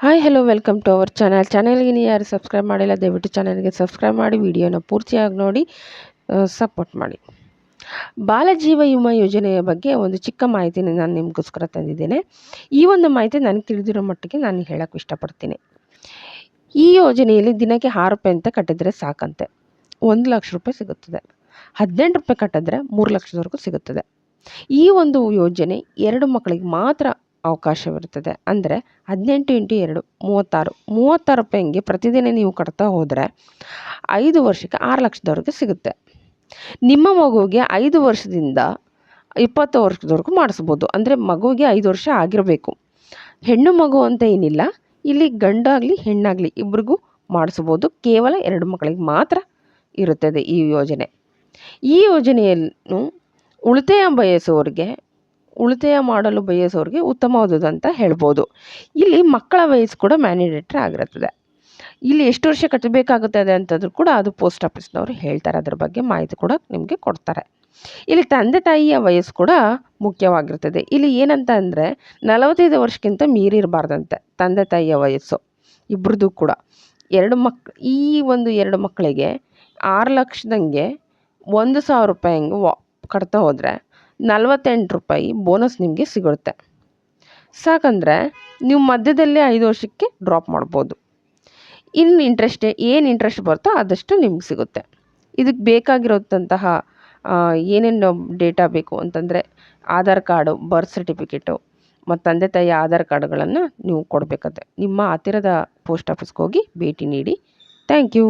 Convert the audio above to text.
Hi hello welcome to our channel ಚಾನಲ್ಗೆ ನೀವು ಯಾರು ಸಬ್ಸ್ಕ್ರೈಬ್ ಮಾಡಿಲ್ಲ, ದಯವಿಟ್ಟು ಚಾನಲ್ಗೆ ಸಬ್ಸ್ಕ್ರೈಬ್ ಮಾಡಿ ವಿಡಿಯೋನ ಪೂರ್ತಿಯಾಗಿ ನೋಡಿ ಸಪೋರ್ಟ್ ಮಾಡಿ. ಬಾಲಜೀವ ವಿಮಾ ಯೋಜನೆಯ ಬಗ್ಗೆ ಒಂದು ಚಿಕ್ಕ ಮಾಹಿತಿನ ನಾನು ನಿಮಗೋಸ್ಕರ ತಂದಿದ್ದೇನೆ. ಈ ಒಂದು ಮಾಹಿತಿ ನನಗೆ ತಿಳಿದಿರೋ ಮಟ್ಟಿಗೆ ನಾನು ಹೇಳೋಕ್ಕೆ ಇಷ್ಟಪಡ್ತೀನಿ. ಈ ಯೋಜನೆಯಲ್ಲಿ ದಿನಕ್ಕೆ ಆರು ರೂಪಾಯಿ ಅಂತ ಕಟ್ಟಿದರೆ ಸಾಕಂತೆ. ಒಂದು ಲಕ್ಷ ರೂಪಾಯಿ ಸಿಗುತ್ತದೆ. ಹದಿನೆಂಟು ರೂಪಾಯಿ ಕಟ್ಟಿದ್ರೆ ಮೂರು ಲಕ್ಷದವರೆಗೂ ಸಿಗುತ್ತದೆ. ಈ ಒಂದು ಯೋಜನೆ ಎರಡು ಮಕ್ಕಳಿಗೆ ಮಾತ್ರ ಅವಕಾಶವಿರುತ್ತದೆ ಅಂದರೆ ಹದಿನೆಂಟು ಇಂಟು ಎರಡು, ಮೂವತ್ತಾರು. ಮೂವತ್ತಾರು ರೂಪಾಯಿಗೆ ಪ್ರತಿದಿನ ನೀವು ಕಟ್ತಾ ಹೋದರೆ ಐದು ವರ್ಷಕ್ಕೆ ಆರು ಲಕ್ಷದವರೆಗೆ ಸಿಗುತ್ತೆ. ನಿಮ್ಮ ಮಗುವಿಗೆ ಐದು ವರ್ಷದಿಂದ ಇಪ್ಪತ್ತು ವರ್ಷದವರೆಗೂ ಮಾಡಿಸ್ಬೋದು. ಅಂದರೆ ಮಗುವಿಗೆ ಐದು ವರ್ಷ ಆಗಿರಬೇಕು. ಹೆಣ್ಣು ಮಗು ಅಂತ ಏನಿಲ್ಲ, ಇಲ್ಲಿ ಗಂಡಾಗಲಿ, ಹೆಣ್ಣಾಗಲಿ ಇಬ್ರಿಗೂ ಮಾಡಿಸ್ಬೋದು. ಕೇವಲ ಎರಡು ಮಕ್ಕಳಿಗೆ ಮಾತ್ರ ಇರುತ್ತದೆ ಈ ಯೋಜನೆ. ಈ ಯೋಜನೆಯನ್ನು ಉಳಿತಾಯ ಬಯಸುವವರಿಗೆ ಉಳಿತಾಯ ಮಾಡಲು ಬಯಸೋರಿಗೆ ಉತ್ತಮವಾದದ್ದು ಅಂತ ಹೇಳ್ಬೋದು. ಇಲ್ಲಿ ಮಕ್ಕಳ ವಯಸ್ಸು ಕೂಡ ಮ್ಯಾನಿಡೇಟ್ರ್ ಆಗಿರುತ್ತದೆ ಇಲ್ಲಿ ಎಷ್ಟು ವರ್ಷ ಕಟ್ಟಬೇಕಾಗುತ್ತದೆ ಅಂತಂದ್ರೂ ಕೂಡ ಅದು ಪೋಸ್ಟ್ ಆಫೀಸ್ನವರು ಹೇಳ್ತಾರೆ. ಅದ್ರ ಬಗ್ಗೆ ಮಾಹಿತಿ ಕೂಡ ನಿಮಗೆ ಕೊಡ್ತಾರೆ. ಇಲ್ಲಿ ತಂದೆ ತಾಯಿಯ ವಯಸ್ಸು ಕೂಡ ಮುಖ್ಯವಾಗಿರ್ತದೆ. ಇಲ್ಲಿ ಏನಂತ ಅಂದರೆ ನಲವತ್ತೈದು ವರ್ಷಕ್ಕಿಂತ ಮೀರಿರಬಾರ್ದಂತೆ ತಂದೆ ತಾಯಿಯ ವಯಸ್ಸು ಇಬ್ಬರದ್ದು ಕೂಡ. ಎರಡು ಮಕ್, ಈ ಒಂದು ಎರಡು ಮಕ್ಕಳಿಗೆ ಆರು ಲಕ್ಷದಂಗೆ ಒಂದು ಸಾವಿರ ರೂಪಾಯಿ ಹಂಗೆ ವಾ, ಕಟ್ತಾ ಹೋದರೆ ನಲ್ವತ್ತೆಂಟು ರೂಪಾಯಿ ಬೋನಸ್ ನಿಮಗೆ ಸಿಗುತ್ತೆ. ಸಾಕಂದರೆ ನೀವು ಮಧ್ಯದಲ್ಲೇ ಐದು ವರ್ಷಕ್ಕೆ ಡ್ರಾಪ್ ಮಾಡ್ಬೋದು. ಇನ್ನು ಇಂಟ್ರೆಸ್ಟ್ ಏನು ಇಂಟ್ರೆಸ್ಟ್ ಬರುತ್ತೋ ಆದಷ್ಟು ನಿಮ್ಗೆ ಸಿಗುತ್ತೆ. ಇದಕ್ಕೆ ಬೇಕಾಗಿರೋದಂತಹ ಏನೇನು ಡೇಟಾ ಬೇಕು ಅಂತಂದರೆ ಆಧಾರ್ ಕಾರ್ಡು ಬರ್ತ್ ಸರ್ಟಿಫಿಕೇಟು ಮತ್ತು ತಂದೆ ತಾಯಿ ಆಧಾರ್ ಕಾರ್ಡ್ಗಳನ್ನು ನೀವು ಕೊಡಬೇಕಾಗುತ್ತೆ ನಿಮ್ಮ ಹತ್ತಿರದ ಪೋಸ್ಟ್ ಆಫೀಸ್ಗೆ ಹೋಗಿ ಭೇಟಿ ನೀಡಿ. Thank you